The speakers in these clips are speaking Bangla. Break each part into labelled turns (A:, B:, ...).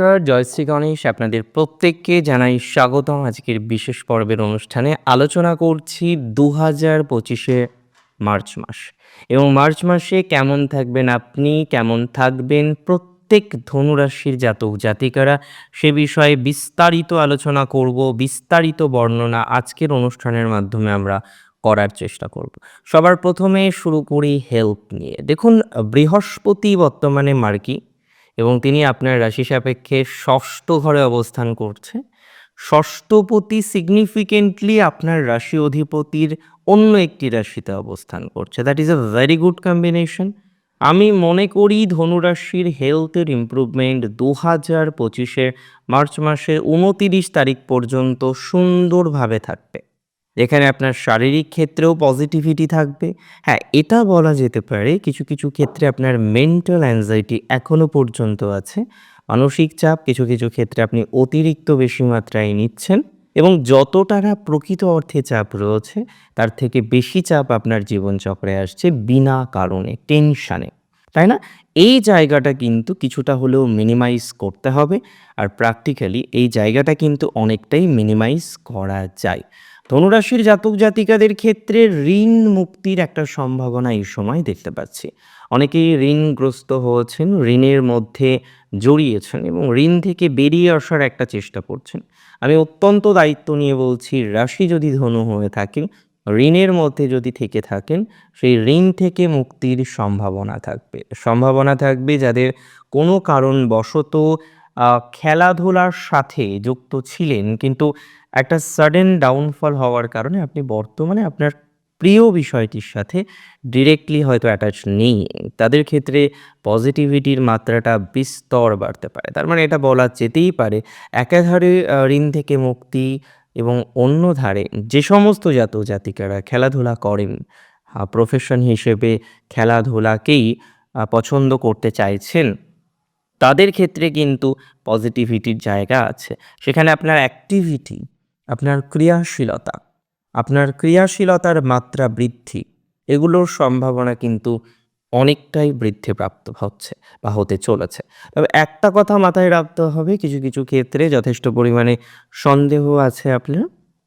A: নমস্কার, জয়শ্রী গণেশ আপনাদের প্রত্যেককে জানাই স্বাগতম। আজকের বিশেষ পর্বের অনুষ্ঠানে আলোচনা করছি দু হাজার পঁচিশে মার্চ মাস। এবং মার্চ মাসে কেমন থাকবেন আপনি, কেমন থাকবেন, প্রত্যেক ধনুরাশির জাতক জাতিকারা, সে বিষয়ে বিস্তারিত আলোচনা করব, বিস্তারিত বর্ণনা আজকের অনুষ্ঠানের মাধ্যমে আমরা করার চেষ্টা করব। সবার প্রথমে শুরু করি হেল্প নিয়ে। দেখুন, বৃহস্পতি বর্তমানে মার্কি এবং তিনি আপনার রাশি সাপেক্ষে ষষ্ঠ ঘরে অবস্থান করছে। ষষ্ঠপতি সিগনিফিকেন্টলি আপনার রাশি অধিপতির অন্য একটি রাশিতে অবস্থান করছে। That is a very good combination আমি মনে করি ধনুরাশির হেলথের ইমপ্রুভমেন্ট দু হাজার পঁচিশে মার্চ মাসের উনতিরিশ তারিখ পর্যন্ত সুন্দরভাবে থাকবে। এখানে আপনার শারীরিক ক্ষেত্রেও পজিটিভিটি থাকবে। হ্যাঁ এটা বলা যেতে পারে কিছু কিছু ক্ষেত্রে আপনার মেন্টাল অ্যাংজাইটি এখনও পর্যন্ত আছে। মানসিক চাপ কিছু কিছু ক্ষেত্রে আপনি অতিরিক্ত বেশি মাত্রায় নিচ্ছেন এবং যত টাকা প্রকৃত অর্থে চাপ রয়েছে, তার থেকে বেশি চাপ আপনার জীবনচক্রে আসছে বিনা কারণে টেনশানে তাই না? এই জায়গাটা কিন্তু কিছুটা হলেও মিনিমাইজ করতে হবে। আর প্র্যাকটিক্যালি এই জায়গাটা কিন্তু অনেকটাই মিনিমাইজ করা যায়। ধনুরাশির জাতক জাতিকাদের ক্ষেত্রে ঋণ মুক্তির একটা সম্ভাবনা এই সময় দেখতে পাচ্ছি। অনেকেই ঋণগ্রস্ত হয়েছেন, ঋণের মধ্যে জড়িয়েছেন এবং ঋণ থেকে বেরিয়ে আসার একটা চেষ্টা করছেন। আমি অত্যন্ত দায়িত্ব নিয়ে বলছি, রাশি যদি ধনু হয়ে থাকে ঋণের মধ্যে যদি থেকে থাকেন, সেই ঋণ থেকে মুক্তির সম্ভাবনা থাকবে। সম্ভাবনা থাকবে যাদের কোনো কারণবশত খেলাধুলার সাথে যুক্ত ছিলেন, কিন্তু একটা সাডেন ডাউনফল হওয়ার কারণে আপনি বর্তমানে আপনার প্রিয় বিষয়টির সাথে ডিরেক্টলি হয়তো অ্যাটাচ নেই। তাদের ক্ষেত্রে পজিটিভিটির মাত্রাটা বিস্তর বাড়তে পারে। তার মানে এটা বলা যেতেই পারে, একাধারে ঋণ থেকে মুক্তি এবং অন্য ধারে যে সমস্ত জাত জাতিকারা খেলাধুলা করেন প্রফেশন হিসেবে খেলাধুলাকেই পছন্দ করতে চাইছেন, তাদের ক্ষেত্রে কিন্তু পজিটিভিটির জায়গা আছে। সেখানে আপনার অ্যাক্টিভিটি আপনার ক্রিয়াশীলতা। আপনার ক্রিয়াশীলতার মাত্রা বৃদ্ধি। এগুলোর সম্ভাবনা কিন্তু অনেকটাই বৃদ্ধিপ্রাপ্ত হচ্ছে বা হতে চলেছে। তবে একটা কথা মাথায় রাখতে হবে, কিছু কিছু ক্ষেত্রে যথেষ্ট পরিমাণে সন্দেহ আছে আপনার।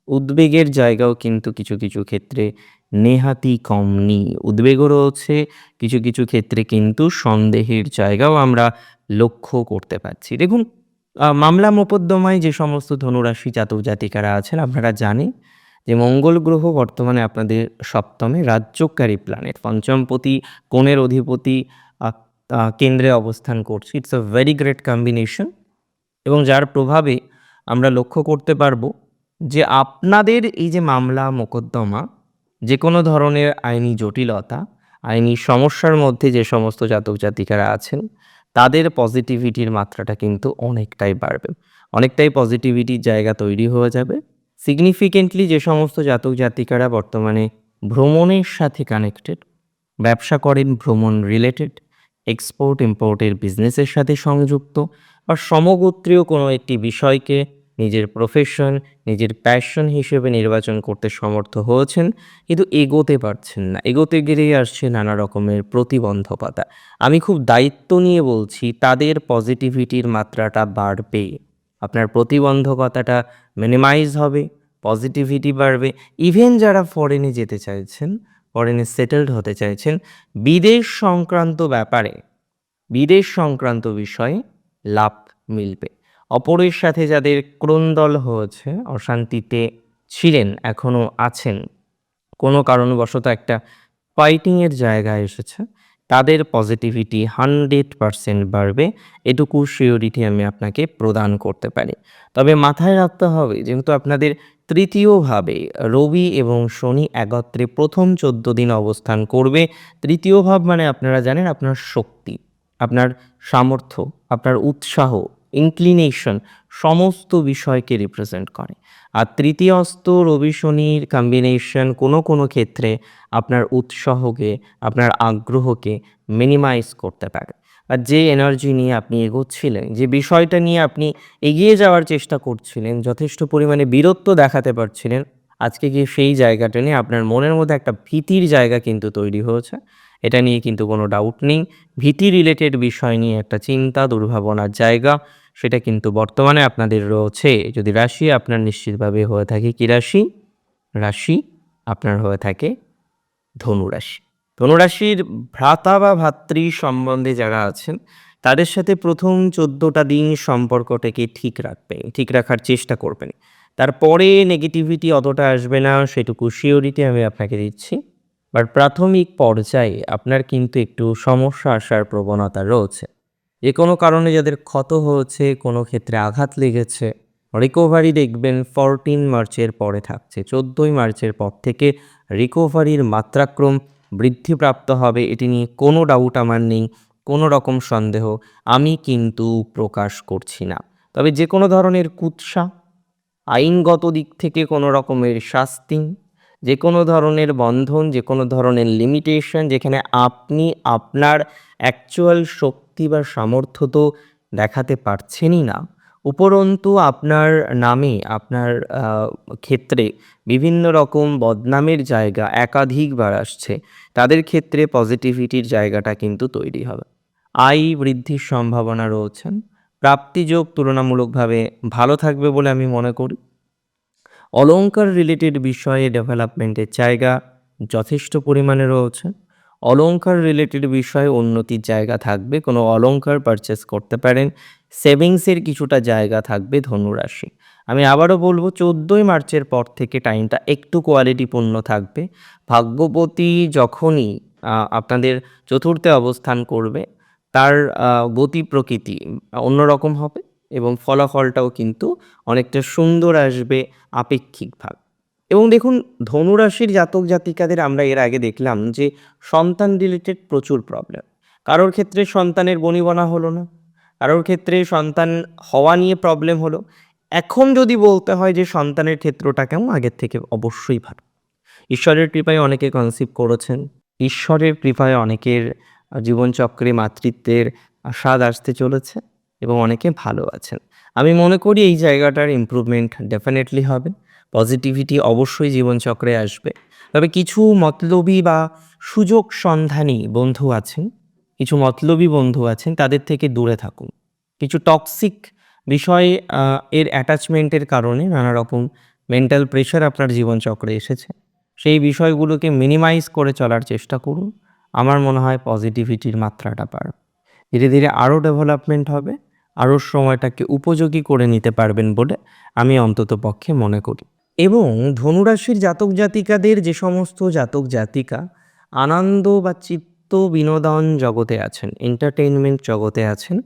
A: উদ্বেগের জায়গাও কিন্তু কিছু কিছু ক্ষেত্রে নেহাতি কম নেই। উদ্বেগও রয়েছে, কিছু কিছু ক্ষেত্রে কিন্তু সন্দেহের জায়গাও আমরা লক্ষ্য করতে পারছি। দেখুন মামলা মোকদ্দমায় যে সমস্ত ধনুরাশি জাতক জাতিকারা আছেন, আপনারা জানেন যে মঙ্গল গ্রহ বর্তমানে আপনাদের সপ্তমে রাজ্যকারী প্ল্যানেট পঞ্চমপতি, কোণের অধিপতি কেন্দ্রে অবস্থান করছে। It's a very great combination এবং যার প্রভাবে আমরা লক্ষ্য করতে পারব যে আপনাদের এই যে মামলা মোকদ্দমা, যে কোনো ধরনের আইনি জটিলতা, আইনি সমস্যার মধ্যে যে সমস্ত জাতক জাতিকারা আছেন তাদের পজিটিভিটির মাত্রাটা কিন্তু অনেকটাই বাড়বে। অনেকটাই পজিটিভিটির জায়গা তৈরি হয়ে যাবে। সিগনিফিকেন্টলি যে সমস্ত জাতক জাতিকারা বর্তমানে ভ্রমণের সাথে কানেক্টেড ব্যবসা করেন ভ্রমণ রিলেটেড এক্সপোর্ট ইম্পোর্টের বিজনেসের সাথে সংযুক্ত, বা সমগোত্রীয় কোনো একটি বিষয়কে নিজের প্রফেশন নিজের প্যাশন হিসেবে নির্বাচন করতে সমর্থ হয়েছেন, কিন্তু এগোতে পারছেন না। এগোতে গেলেই আসছে নানা রকমের প্রতিবন্ধকতা। আমি খুব দায়িত্ব নিয়ে বলছি, তাদের পজিটিভিটির মাত্রাটা বাড়বে। আপনার প্রতিবন্ধকতাটা মিনিমাইজ হবে পজিটিভিটি বাড়বে। ইভেন যারা ফরেনে যেতে চাইছেন ফরেনে সেটেলড হতে চাইছেন, বিদেশ সংক্রান্ত ব্যাপারে, বিদেশ সংক্রান্ত বিষয়ে লাভ মিলবে। অপরের সাথে যাদের ক্রন্দল হয়েছে, অশান্তিতে ছিলেন এখনও আছেন, কোনো কারণবশত একটা ফাইটিংয়ের জায়গায় এসেছে, তাদের পজিটিভিটি হান্ড্রেড পারসেন্ট বাড়বে, এটুকু সিওরিটি আমি আপনাকে প্রদান করতে পারি। তবে মাথায় রাখতে হবে, যেহেতু আপনাদের তৃতীয়ভাবে রবি এবং শনি একত্রে প্রথম চোদ্দ দিন অবস্থান করবে, তৃতীয় ভাব মানে আপনারা জানেন আপনার শক্তি, আপনার সামর্থ্য, আপনার উৎসাহ ইনক্লিনেশন সমস্ত বিষয়কে রিপ্রেজেন্ট করে। আর তৃতীয়স্ত রবি শনির কম্বিনেশন কোনো কোনো ক্ষেত্রে আপনার উৎসাহকে, আপনার আগ্রহকে মিনিমাইজ করতে পারে। আর যে এনার্জি নিয়ে আপনি এগোচ্ছিলেন, যে বিষয়টা নিয়ে আপনি এগিয়ে যাওয়ার চেষ্টা করছিলেন, যথেষ্ট পরিমাণে বীরত্ব দেখাতে পারছিলেন, আজকে গিয়ে সেই জায়গাটা নিয়ে আপনার মনের মধ্যে একটা ভীতির জায়গা কিন্তু তৈরি হয়েছে। এটা নিয়ে কিন্তু কোনো ডাউট নেই। ভীতি রিলেটেড বিষয় নিয়ে একটা চিন্তা, দুর্ভাবনার জায়গা সেটা কিন্তু বর্তমানে আপনাদের রয়েছে। যদি রাশি আপনার নিশ্চিতভাবে হয়ে থাকে কি রাশি? রাশি আপনার হয়ে থাকে ধনুরাশি ধনুরাশির ভ্রাতা বা ভাতৃ সম্বন্ধে যারা আছেন, তাদের সাথে প্রথম চোদ্দোটা দিন সম্পর্কটাকে ঠিক রাখবেন, ঠিক রাখার চেষ্টা করবেন। তারপরে নেগেটিভিটি অতটা আসবে না, সেটুকু শিওরিটি আমি আপনাকে দিচ্ছি। বাট প্রাথমিক পর্যায়ে আপনার কিন্তু একটু সমস্যা আসার প্রবণতা রয়েছে। যে কোনো কারণে যাদের ক্ষত হয়েছে, কোনো ক্ষেত্রে আঘাত লেগেছে। রিকভারি দেখবেন ফরটিন মার্চের পরে থাকছে। চোদ্দোই মার্চের পর থেকে রিকভারির মাত্রাক্রম বৃদ্ধিপ্রাপ্ত হবে। এটি নিয়ে কোনো ডাউট আমার নেই, কোনো রকম সন্দেহ আমি কিন্তু প্রকাশ করছি না। তবে যে কোনো ধরনের কুৎসা, আইনগত দিক থেকে কোনো রকমের শাস্তি যে কোনো ধরনের বন্ধন, যে কোনো ধরনের লিমিটেশন যেখানে আপনি আপনার অ্যাকচুয়াল শক্তি বা সামর্থ্য তো দেখাতে পারছেনই না। উপরন্তু আপনার নামে, আপনার ক্ষেত্রে বিভিন্ন রকম বদনামের জায়গা একাধিকবার আসছে। তাদের ক্ষেত্রে পজিটিভিটির জায়গাটা কিন্তু তৈরি হবে। আয় বৃদ্ধির সম্ভাবনা রয়েছেন। প্রাপ্তিযোগ তুলনামূলকভাবে ভালো থাকবে বলে আমি মনে করি। অলংকার রিলেটেড বিষয়ে ডেভেলপমেন্টের জায়গা যথেষ্ট পরিমাণে রয়েছে। অলঙ্কার রিলেটেড বিষয়ে উন্নতির জায়গা থাকবে, কোনো অলঙ্কার পারচেস করতে পারেন। সেভিংসের কিছুটা জায়গা থাকবে ধনুরাশি। আমি আবারও বলব, চোদ্দোই মার্চের পর থেকে টাইমটা একটু কোয়ালিটিপূর্ণ থাকবে। ভাগ্যবতী যখনই আপনাদের চতুর্থে অবস্থান করবে, তার গতি প্রকৃতি অন্যরকম হবে। এবং ফলাফলটাও কিন্তু অনেকটা সুন্দর আসবে আপেক্ষিকভাবে। এবং দেখুন, ধনুরাশির জাতক জাতিকাদের আমরা এর আগে দেখলাম যে সন্তান রিলেটেড প্রচুর প্রবলেম কারোর ক্ষেত্রে সন্তানের বনিবনা হলো না, কারোর ক্ষেত্রে সন্তান হওয়া নিয়ে প্রবলেম হলো। এখন যদি বলতে হয় যে সন্তানের ক্ষেত্রটা কেমন, আগের থেকে অবশ্যই ভালো। ঈশ্বরের কৃপায় অনেকে কনসিভ করেছেন, ঈশ্বরের কৃপায় অনেকের জীবনচক্রে মাতৃত্বের স্বাদ আসতে চলেছে। এবং অনেকে ভালো আছেন। আমি মনে করি এই জায়গাটার ইমপ্রুভমেন্ট ডেফিনেটলি হবে। পজিটিভিটি অবশ্যই জীবনচক্রে আসবে। তবে কিছু মতলবী বা সুযোগ সন্ধানী বন্ধু আছেন, কিছু মতলবী বন্ধু আছেন, তাদের থেকে দূরে থাকুন। কিছু টক্সিক বিষয়ে এর অ্যাটাচমেন্টের কারণে নানা রকম মেন্টাল প্রেশার আপনার জীবনচক্রে এসেছে। সেই বিষয়গুলোকে মিনিমাইজ করে চলার চেষ্টা করুন। আমার মনে হয় পজিটিভিটির মাত্রাটা বাড়বে। ধীরে ধীরে আরও ডেভেলপমেন্ট হবে। আরও সময়টাকে উপযোগী করে নিতে পারবেন বলে আমি অন্তত পক্ষে মনে করি। এবং ধনুরাশির জাতক জাতিকাদের যে সমস্ত জাতক জাতিকা আনন্দ বা চিত্ত বিনোদন জগতে আছেন এন্টারটেইনমেন্ট জগতে আছেন,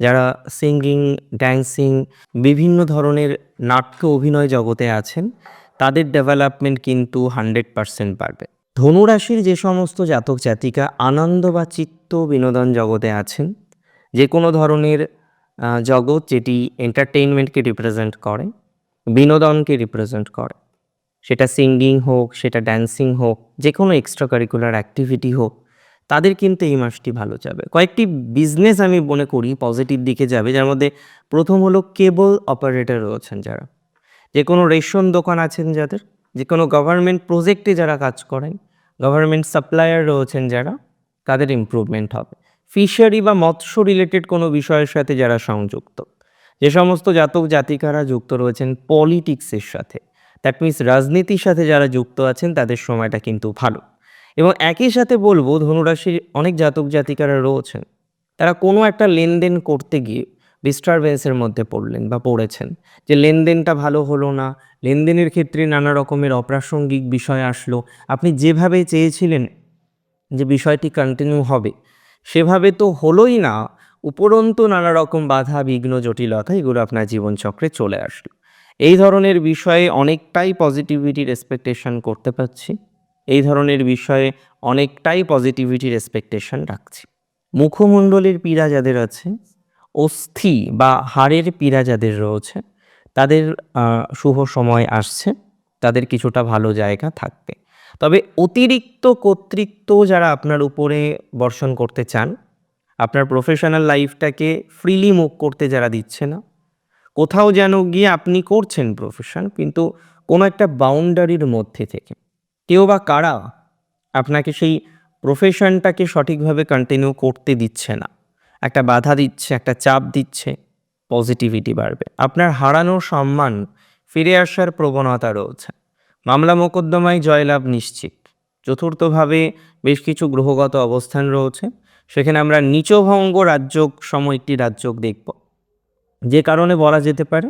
A: যারা সিঙ্গিং ড্যান্সিং বিভিন্ন ধরনের নাট্য অভিনয় জগতে আছেন, তাদের ডেভেলপমেন্ট কিন্তু হান্ড্রেড পারসেন্ট বাড়বে। ধনুরাশির যে সমস্ত জাতক জাতিকা আনন্দ বা চিত্ত বিনোদন জগতে আছেন, যে কোনো ধরনের জগৎ যেটি এন্টারটেইনমেন্টকে রিপ্রেজেন্ট করে, বিনোদনকে রিপ্রেজেন্ট করে। সেটা সিঙ্গিং হোক, সেটা ড্যান্সিং হোক যে কোনো এক্সট্রা কারিকুলার অ্যাক্টিভিটি হোক, তাদের কিন্তু এই মাসটি ভালো যাবে। কয়েকটি বিজনেস আমি মনে করি পজিটিভ দিকে যাবে, যার মধ্যে প্রথম হলো কেবল অপারেটর রয়েছেন যারা। যে কোনো রেশন দোকান আছেন যাদের যে কোনো গভর্নমেন্ট প্রজেক্টে যারা কাজ করেন গভর্নমেন্ট সাপ্লায়ার রয়েছেন যারা, তাদের ইমপ্রুভমেন্ট হবে। ফিশারি বা মৎস্য রিলেটেড কোনো বিষয়ের সাথে যারা সংযুক্ত। যে সমস্ত জাতক জাতিকারা যুক্ত রয়েছেন পলিটিক্সের সাথে। দ্যাট মিন্স রাজনীতির সাথে যারা যুক্ত আছেন, তাদের সময়টা কিন্তু ভালো। এবং একই সাথে বলব, ধনুরাশির অনেক জাতক জাতিকারা রয়েছেন। তারা কোনো একটা লেনদেন করতে গিয়ে ডিস্টারবেন্সের মধ্যে পড়লেন বা পড়েছেন। যে লেনদেনটা ভালো হলো না, লেনদেনের ক্ষেত্রে নানা রকমের অপ্রাসঙ্গিক বিষয় আসলো। আপনি যেভাবে চেয়েছিলেন যে বিষয়টি কন্টিনিউ হবে সেভাবে তো হলোই না। উপরন্তু নানা রকম বাধা, বিঘ্ন, জটিলতা এগুলো আপনার জীবনচক্রে চলে আসলো। এই ধরনের বিষয়ে অনেকটাই পজিটিভিটির এক্সপেকটেশন করতে পারছি। এই ধরনের বিষয়ে অনেকটাই পজিটিভিটির এক্সপেকটেশন রাখছি। মুখমণ্ডলের পীড়া যাদের আছে, অস্থি বা হাড়ের পীড়া যাদের রয়েছে, তাদের শুভ সময় আসছে, তাদের কিছুটা ভালো জায়গা থাকবে। তবে অতিরিক্ত কর্তৃত্ব যারা আপনার উপরে বর্ষণ করতে চান, আপনার প্রফেশনাল লাইফটাকে ফ্রিলি মুভ করতে যারা দিচ্ছে না, কোথাও যেন গিয়ে আপনি করছেন প্রফেশন কিন্তু কোনো একটা বাউন্ডারির মধ্যে থেকে, কেউ বা কারা আপনাকে সেই প্রফেশনটাকে সঠিকভাবে কন্টিনিউ করতে দিচ্ছে না, একটা বাধা দিচ্ছে, একটা চাপ দিচ্ছে পজিটিভিটি বাড়বে, আপনার হারানো সম্মান ফিরে আসার প্রবণতা রয়েছে। মামলা মোকদ্দমায় জয়লাভ নিশ্চিত। চতুর্থভাবে বেশ কিছু গ্রহগত অবস্থান রয়েছে। সেখানে আমরা নিচভঙ্গ রাজ্যক সম একটি রাজ্যক দেখব। যে কারণে বলা যেতে পারে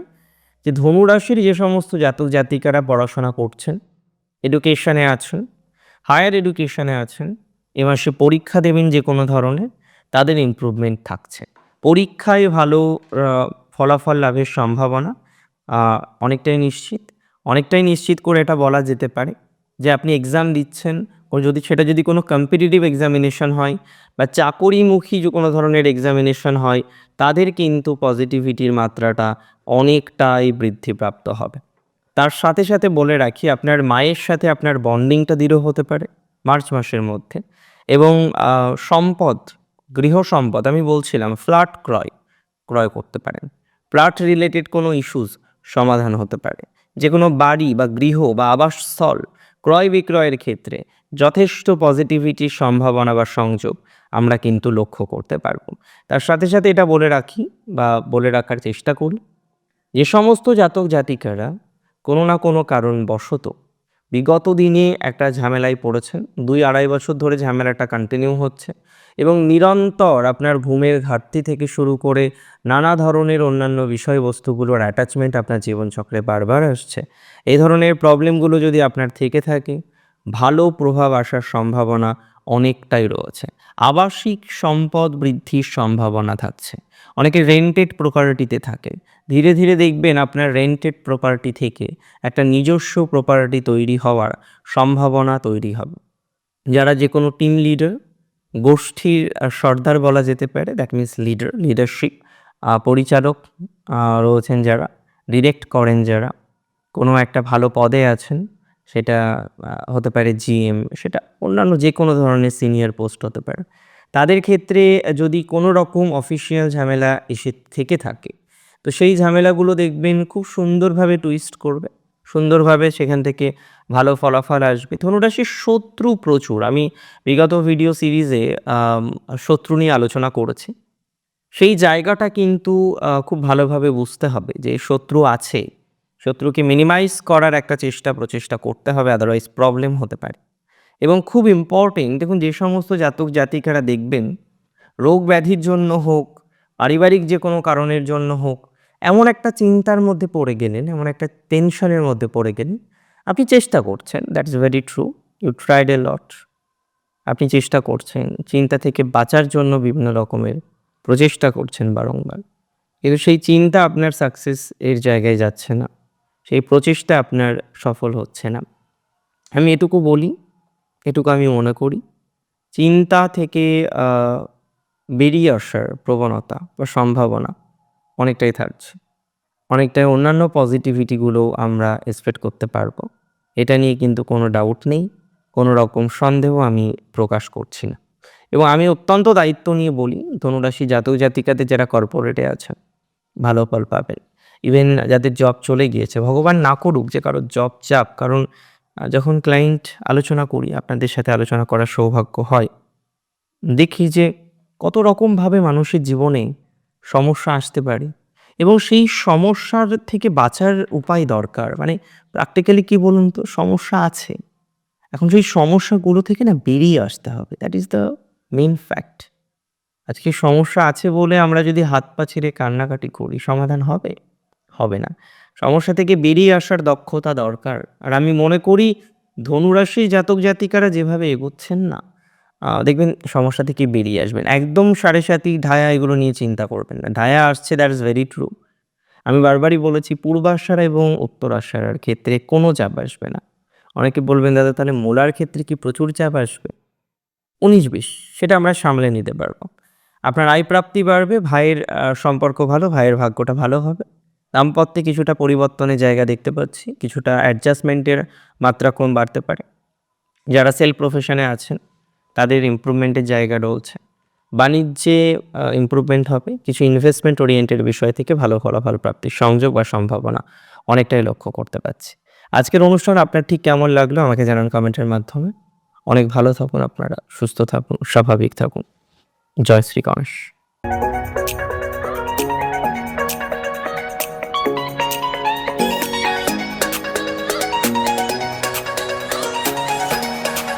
A: যে ধনুরাশির যে সমস্ত জাতক জাতিকারা পড়াশোনা করছেন এডুকেশনে আছেন হায়ার এডুকেশনে আছেন, এ মাসে পরীক্ষা দেবেন যে কোনো ধরনের, তাদের ইমপ্রুভমেন্ট থাকছে। পরীক্ষায় ভালো ফলাফল লাভের সম্ভাবনা অনেকটাই নিশ্চিত। অনেকটাই নিশ্চিত করে এটা বলা যেতে পারে যে আপনি এক্সাম দিচ্ছেন, ও যদি সেটা যদি কোনো কম্পিটিটিভ এক্সামিনেশন হয় বা চাকরিমুখী যে কোনো ধরনের এক্সামিনেশন হয়, তাদের কিন্তু পজিটিভিটির মাত্রাটা অনেকটাই বৃদ্ধিপ্রাপ্ত হবে। তার সাথে সাথে বলে রাখি, আপনার মায়ের সাথে আপনার বন্ডিংটা দৃঢ় হতে পারে মার্চ মাসের মধ্যে এবং সম্পদ, গৃহ সম্পদ, আমি বলছিলাম ফ্ল্যাট ক্রয় ক্রয় করতে পারেন। ফ্ল্যাট রিলেটেড কোনো ইস্যুস সমাধান হতে পারে। যে কোনো বাড়ি বা গৃহ বা আবাসস্থল ক্রয় বিক্রয়ের ক্ষেত্রে যথেষ্ট পজিটিভিটির সম্ভাবনা বা সংযোগ আমরা কিন্তু লক্ষ্য করতে পারব। তার সাথে সাথে এটা বলে রাখি বা বলে রাখার চেষ্টা করি, যে সমস্ত জাতক জাতিকারা কোনো না কোনো কারণবশত বিগত দিনে একটা ঝামেলায় পড়েছেন, দুই আড়াই বছর ধরে ঝামেলাটা কন্টিনিউ হচ্ছে। এবং নিরন্তর আপনার ঘুমের ঘাটতি থেকে শুরু করে নানা ধরনের অন্যান্য বিষয়বস্তুগুলোর অ্যাটাচমেন্ট আপনার জীবনচক্রে বারবার আসছে। এই ধরনের প্রবলেমগুলো যদি আপনার থেকে থাকে, ভালো প্রভাব আসার সম্ভাবনা অনেকটাই রয়েছে। আবাসিক সম্পদ বৃদ্ধির সম্ভাবনা থাকছে। অনেকে রেন্টেড প্রপার্টিতে থাকে। ধীরে ধীরে দেখবেন আপনার রেন্টেড প্রপার্টি থেকে একটা নিজস্ব প্রপার্টি তৈরি হওয়ার সম্ভাবনা তৈরি হবে। যারা যে কোনো টিম লিডার গোষ্ঠীর সর্দার বলা যেতে পারে দ্যাট মিন্স লিডার লিডারশিপ পরিচালক রয়েছেন যারা ডিরেক্ট করেন যারা, কোনো একটা ভালো পদে আছেন, সেটা হতে পারে জিএম সেটা অন্যান্য যে কোনো ধরনের সিনিয়র পোস্ট হতে পারে। তাদের ক্ষেত্রে যদি কোনো রকম অফিসিয়াল ঝামেলা এসে থেকে থাকে, তো সেই ঝামেলাগুলো দেখবেন খুব সুন্দরভাবে টুইস্ট করবে। সুন্দরভাবে সেখান থেকে ভালো ফলাফল আসবে। ধনুরাশির শত্রু প্রচুর। আমি বিগত ভিডিও সিরিজে শত্রু নিয়ে আলোচনা করেছি। সেই জায়গাটা কিন্তু খুব ভালোভাবে বুঝতে হবে যে শত্রু আছে। শত্রুকে মিনিমাইজ করার একটা চেষ্টা, প্রচেষ্টা করতে হবে আদারওয়াইজ প্রবলেম হতে পারে। এবং খুব ইম্পর্টেন্ট দেখুন যে সমস্ত জাতক জাতিকারা দেখবেন, রোগ ব্যাধির জন্য হোক, পারিবারিক যে কোনো কারণের জন্য হোক এমন একটা চিন্তার মধ্যে পড়ে গেলেন, এমন একটা টেনশনের মধ্যে পড়ে গেলেন, আপনি চেষ্টা করছেন that's very true you tried a lot আপনি চেষ্টা করছেন, চিন্তা থেকে বাঁচার জন্য বিভিন্ন রকমের প্রচেষ্টা করছেন বারংবার, কিন্তু সেই চিন্তা আপনার সাকসেস এর জায়গায় যাচ্ছে না, সেই প্রচেষ্টা আপনার সফল হচ্ছে না। আমি এটুকু বলি, এটুকু আমি মনে করি, চিন্তা থেকে বেরিয়ে আসার প্রবণতা বা সম্ভাবনা অনেকটাই থাকছে। অনেকটাই অন্যান্য পজিটিভিটিগুলো আমরা এক্সপেক্ট করতে পারব। এটা নিয়ে কিন্তু কোনো ডাউট নেই, কোনো রকম সন্দেহ আমি প্রকাশ করছি না। এবং আমি অত্যন্ত দায়িত্ব নিয়ে বলি, ধনুরাশি জাতক জাতিকাতে যারা কর্পোরেটে আছেন, ভালো ফল পাবেন। ইভেন যাদের জব চলে গিয়েছে, ভগবান না করুক যে কারোর জব চাপ কারণ যখন ক্লায়েন্ট আলোচনা করি, আপনাদের সাথে আলোচনা করার সৌভাগ্য হয়। দেখি যে কত রকমভাবে মানুষের জীবনে সমস্যা আসতে পারে। এবং সেই সমস্যার থেকে বাঁচার উপায় দরকার। মানে প্র্যাকটিক্যালি কি বলুন তো? সমস্যা আছে। এখন সেই সমস্যাগুলো থেকে না বেরিয়ে আসতে হবে। That is the main fact আজকে সমস্যা আছে বলে আমরা যদি হাত পা ছেড়ে কান্নাকাটি করি, সমাধান হবে? হবে না। সমস্যা থেকে বেরিয়ে আসার দক্ষতা দরকার। আর আমি মনে করি ধনুরাশি জাতক জাতিকারা যেভাবে এগোচ্ছেন না দেখবেন সমস্যা থেকে বেরিয়ে আসবেন। একদম সাড়ে সাতি ঢায়া এগুলো নিয়ে চিন্তা করবেন না। ঢায়া আসছে দ্যাট ইজ ভেরি ট্রু আমি বারবারই বলেছি পূর্ব পূর্বাশারা এবং উত্তর উত্তরাশারার ক্ষেত্রে কোনো চাপ আসবে না। অনেকে বলবেন, দাদা, তাহলে মোলার ক্ষেত্রে কি প্রচুর চাপ আসবে? উনিশ বিশ, সেটা আমরা সামলে নিতে পারব। আপনার আয় প্রাপ্তি বাড়বে, ভাইয়ের সম্পর্ক ভালো, ভাইয়ের ভাগ্যটা ভালো হবে। দাম্পত্যে কিছুটা পরিবর্তনের জায়গা দেখতে পাচ্ছি, কিছুটা অ্যাডজাস্টমেন্টের মাত্রা কম বাড়তে পারে। যারা সেলফ প্রফেশনে আছেন তাদের ইম্প্রুভমেন্টের জায়গা রয়েছে। বাণিজ্যে ইম্প্রুভমেন্ট হবে। কিছু ইনভেস্টমেন্ট ওরিয়েন্টেড বিষয় থেকে ভালো ফলাফল প্রাপ্তি, সংযোগ বা সম্ভাবনা অনেকটাই লক্ষ্য করতে পারছি। আজকের অনুষ্ঠান আপনার ঠিক কেমন লাগল আমাকে জানান কমেন্টের মাধ্যমে। অনেক ভালো থাকুন আপনারা, সুস্থ থাকুন, স্বাভাবিক থাকুন। জয় শ্রী গণেশ।